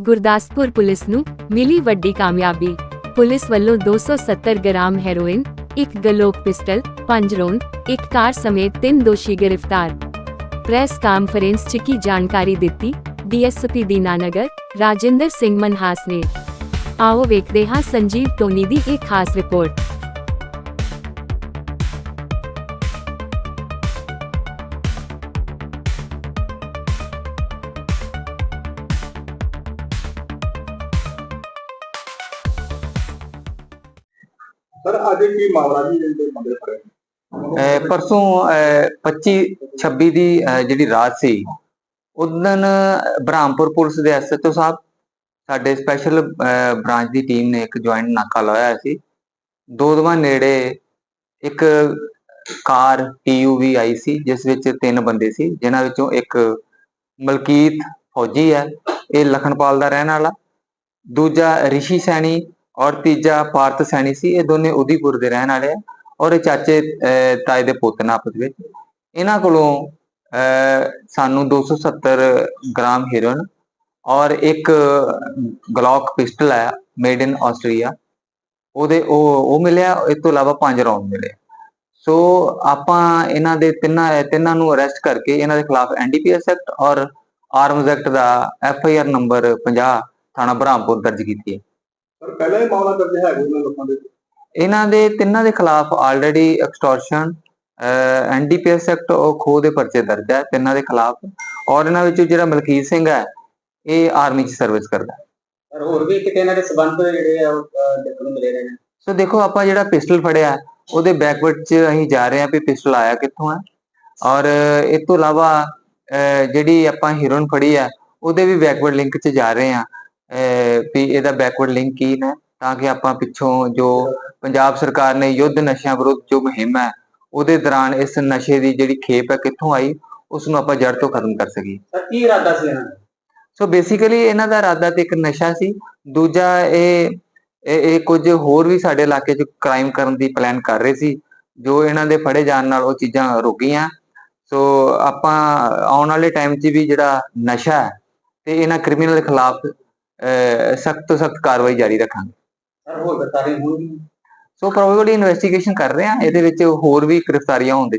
Gurdaspur police ਨੂੰ ਮਿਲੀ ਵੱਡੀ ਕਾਮਯਾਬੀ। ਪੁਲਿਸ ਵੱਲੋਂ 270 ਗ੍ਰਾਮ ਹੈਰੋਇਨ, ਇੱਕ ਗਲੋਕ ਪਿਸਟਲ, ਪੰਜ ਰੌਂਦ ਇੱਕ ਕਾਰ ਸਮੇਤ ਤਿੰਨ ਦੋਸ਼ੀ ਗ੍ਰਿਫਤਾਰ। ਪ੍ਰੈਸ ਕਾਨਫਰੰਸ 'ਚ ਕੀ ਜਾਣਕਾਰੀ ਦਿੱਤੀ? ਡੀਐਸਪੀ ਦੀਨਾਨਗਰ ਰਾਜਿੰਦਰ ਸਿੰਘ ਮਨਹਾਸ ਨੇ। ਆਓ ਵੇਖਦੇ ਹਾਂ ਸੰਜੀਵ ਟੋਨੀ ਦੀ ਇੱਕ ਖਾਸ ਰਿਪੋਰਟ। ਸਰ, ਅੱਜ ਕੀ ਮਾਮਲਾ ਜੀ ਜਿਹੜੇ ਬੰਦੇ ਫੜੇ ਪਰਸੋਂ 25 26 ਦੀ ਜਿਹੜੀ ਰਾਤ ਸੀ ਉਦੋਂ ਬ੍ਰਹਮਪੁਰ ਪੁਲਿਸ ਦੇ ਐਸਐਚਓ ਸਾਹਿਬ, ਸਾਡੇ ਸਪੈਸ਼ਲ ਬ੍ਰਾਂਚ ਦੀ ਟੀਮ ਨੇ ਇੱਕ ਜੁਆਇੰਟ ਨਾਕਾ ਲਾਇਆ ਸੀ। ਦੋਦਵਾ ਨੇੜੇ ਇੱਕ ਕਾਰ ਟੀਯੂਵੀ ਆਈ ਸੀ, ਜਿਸ ਵਿੱਚ ਤਿੰਨ ਬੰਦੇ ਸੀ, ਜਿਨ੍ਹਾਂ ਵਿੱਚੋਂ ਇੱਕ ਮਲਕੀਤ ਫੌਜੀ ਹੈ, ਇਹ ਲਖਨਪਾਲ ਦਾ ਰਹਿਣ ਵਾਲਾ। ਦੂਜਾ ਰਿਸ਼ੀ ਸੈਣੀ ਔਰ ਤੀਜਾ ਭਾਰਤ ਸੈਣੀ ਸੀ ਇਹ ਦੋਨੇ ਉਦੀਪੁਰ ਦੇ ਰਹਿਣ ਵਾਲੇ ਆ ਔਰ ਇਹ ਚਾਚੇ ਤਾਏ ਦੇ ਪੁੱਤ ਨੇ ਆਪਸ ਵਿੱਚ। ਇਹਨਾਂ ਕੋਲੋਂ ਅਹ, ਸਾਨੂੰ 270 ਗ੍ਰਾਮ ਹੀਰੋਇਨ ਔਰ ਇੱਕ ਗਲੌਕ ਪਿਸਟਲ ਹੈ ਮੇਡ ਇਨ ਆਸਟਰੀਆ ਉਹਦੇ ਉਹ ਉਹ ਮਿਲਿਆ ਇਸ ਤੋਂ ਇਲਾਵਾ ਪੰਜ ਰੌਂਡ ਮਿਲੇ। ਸੋ ਆਪਾਂ ਇਹਨਾਂ ਦੇ ਤਿੰਨਾਂ ਤਿੰਨਾਂ ਨੂੰ ਅਰੈਸਟ ਕਰਕੇ ਇਹਨਾਂ ਦੇ ਖਿਲਾਫ ਐਨਡੀਪੀਐਸ ਐਕਟ ਔਰ ਆਰਮਜ਼ ਐਕਟ ਦਾ ਐਫ ਆਈ ਆਰ ਨੰਬਰ 50 ਥਾਣਾ ਬ੍ਰਹਮਪੁਰ ਦਰਜ ਕੀਤੀ ਹੈ। ਸਰ ਪਹਿਲਾਂ ਹੀ ਮਾਮਲਾ ਦਰਜ ਹੈ ਉਹਨਾਂ ਲੋਕਾਂ ਦੇ ਇਹਨਾਂ ਦੇ ਤਿੰਨਾਂ ਦੇ ਖਿਲਾਫ ਆਲਰੇਡੀ ਐਕਸਟੋਰਸ਼ਨ ਐਨਡੀਪੀਐਸ ਐਕਟ ਉਹ ਖੋਹ ਦੇ ਪਰਚੇ ਦਰਜ ਹੈ ਤਿੰਨਾਂ ਦੇ ਖਿਲਾਫ। ਔਰ ਇਹਨਾਂ ਵਿੱਚੋਂ ਜਿਹੜਾ ਮਲਕੀਤ ਸਿੰਘ ਹੈ ਇਹ ਆਰਮੀ 'ਚ ਸਰਵਿਸ ਕਰਦਾ। ਪਰ ਹੋਰ ਵੀ ਕਿਤੇ ਇਹਨਾਂ ਦੇ ਸਬੰਧ ਜਿਹੜੇ ਆ ਦੇਖਣ ਨੂੰ ਮਿਲੇ ਰਹੇ ਨੇ। ਸੋ ਦੇਖੋ ਆਪਾਂ ਜਿਹੜਾ ਪਿਸਟਲ ਫੜਿਆ ਉਹਦੇ ਬੈਕਵਰਡ 'ਚ ਅਸੀਂ ਜਾ ਰਹੇ ਹਾਂ ਵੀ ਪਿਸਟਲ ਆਇਆ ਕਿੱਥੋਂ ਹੈ। ਔਰ ਇਸ ਤੋਂ ਇਲਾਵਾ ਜਿਹੜੀ ਆਪਾਂ ਹੀਰੋਇਨ ਫੜੀ ਹੈ ਉਹਦੇ ਵੀ ਬੈਕਵਰਡ ਲਿੰਕ 'ਚ ਜਾ ਰਹੇ ਅਹ, ਵੀ ਇਹਦਾ ਬੈਕਵਰਡ ਲਿੰਕ ਕੀ ਨੇ ਤਾਂ ਕਿ ਆਪਾਂ ਪਿੱਛੋਂ ਜੋ ਪੰਜਾਬ ਸਰਕਾਰ ਨੇ ਯੁੱਧ ਨਸ਼ਿਆਂ ਵਿਰੁੱਧ ਜੋ ਮੁਹਿੰਮ ਹੈ ਉਹਦੇ ਦੌਰਾਨ ਇਸ ਨਸ਼ੇ ਦੀ ਜਿਹੜੀ ਖੇਪ ਹੈ ਕਿੱਥੋਂ ਆਈ ਉਸ ਨੂੰ ਆਪਾਂ ਜੜ ਤੋਂ ਖਤਮ ਕਰ ਸਰ ਕੀ ਇਰਾਦਾ ਸੀ ਇਹਨਾਂ ਦਾ? ਸੋ ਬੇਸਿਕਲੀ ਇਹਨਾਂ ਦਾ ਇਰਾਦਾ ਤੇ ਇੱਕ ਨਸ਼ਾ ਸੀ। ਦੂਜਾ ਇਹ ਇਹ ਕੁਝ ਹੋਰ ਵੀ ਸਾਡੇ ਇਲਾਕੇ 'ਚ ਕ੍ਰਾਈਮ ਕਰਨ ਦੀ ਪਲਾਨ ਕਰ ਰਹੇ ਸੀ ਜੋ ਇਹਨਾਂ ਦੇ ਫੜੇ ਜਾਣ ਨਾਲ ਉਹ ਚੀਜ਼ਾਂ ਰੁਕ ਗਈਆਂ। ਸੋ ਆਪਾਂ ਆਉਣ ਵਾਲੇ ਟਾਈਮ 'ਚ ਵੀ ਜਿਹੜਾ ਨਸ਼ਾ ਹੈ ਤੇ ਇਹਨਾਂ ਕ੍ਰਿਮੀਨਲ ਖਿਲਾਫ ਸਖਤ ਤੋਂ ਸਖਤ ਕਾਰਵਾਈ ਜਾਰੀ ਰੱਖਾਂਗੇ। ਸਰ ਹੋਰ ਗ੍ਰਿਫਤਾਰੀ ਹੋਣਗੀ ਸੋ ਪ੍ਰੋਬੇਬਲੀ ਇਨਵੈਸਟੀਗੇਸ਼ਨ ਕਰ ਰਹੇ ਹਾਂ। ਇਹਦੇ ਵਿੱਚ ਹੋਰ ਵੀ ਗ੍ਰਿਫਤਾਰੀਆਂ ਹੋਣ ਦੇ